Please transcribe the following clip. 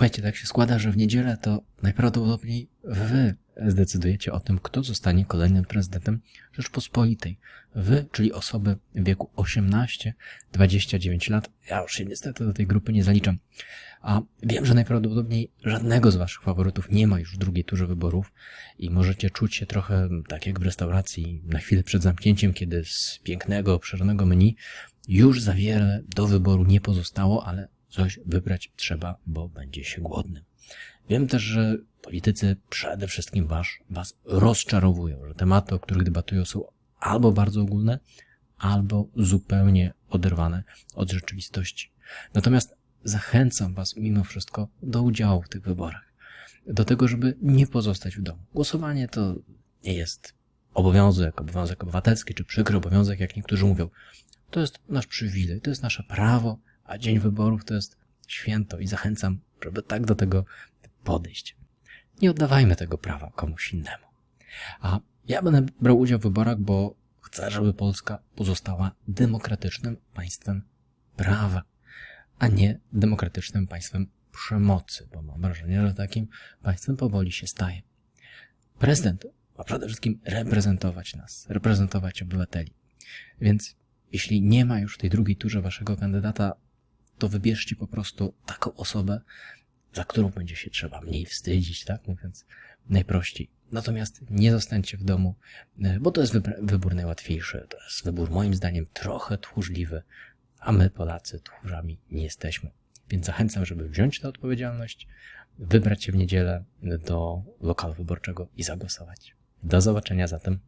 Słuchajcie, tak się składa, że w niedzielę to najprawdopodobniej wy zdecydujecie o tym, kto zostanie kolejnym prezydentem Rzeczpospolitej. Wy, czyli osoby w wieku 18-29 lat. Ja już się niestety do tej grupy nie zaliczam. A wiem, że najprawdopodobniej żadnego z waszych faworytów nie ma już w drugiej turze wyborów i możecie czuć się trochę tak jak w restauracji na chwilę przed zamknięciem, kiedy z pięknego, obszernego menu już za wiele do wyboru nie pozostało, ale coś wybrać trzeba, bo będzie się głodnym. Wiem też, że politycy przede wszystkim was, was rozczarowują, że tematy, o których debatują, są albo bardzo ogólne, albo zupełnie oderwane od rzeczywistości. Natomiast zachęcam Was mimo wszystko do udziału w tych wyborach. Do tego, żeby nie pozostać w domu. Głosowanie to nie jest obowiązek, obowiązek obywatelski, czy przykry obowiązek, jak niektórzy mówią. To jest nasz przywilej, to jest nasze prawo, a dzień wyborów to jest święto i zachęcam, żeby tak do tego podejść. Nie oddawajmy tego prawa komuś innemu. A ja będę brał udział w wyborach, bo chcę, żeby Polska pozostała demokratycznym państwem prawa, a nie demokratycznym państwem przemocy, bo mam wrażenie, że takim państwem powoli się staje. Prezydent ma przede wszystkim reprezentować nas, reprezentować obywateli. Więc jeśli nie ma już w tej drugiej turze waszego kandydata, to wybierzcie po prostu taką osobę, za którą będzie się trzeba mniej wstydzić, tak mówiąc najprościej. Natomiast nie zostańcie w domu, bo to jest wybór najłatwiejszy. To jest wybór moim zdaniem trochę tchórzliwy, a my Polacy tchórzami nie jesteśmy. Więc zachęcam, żeby wziąć tę odpowiedzialność, wybrać się w niedzielę do lokalu wyborczego i zagłosować. Do zobaczenia zatem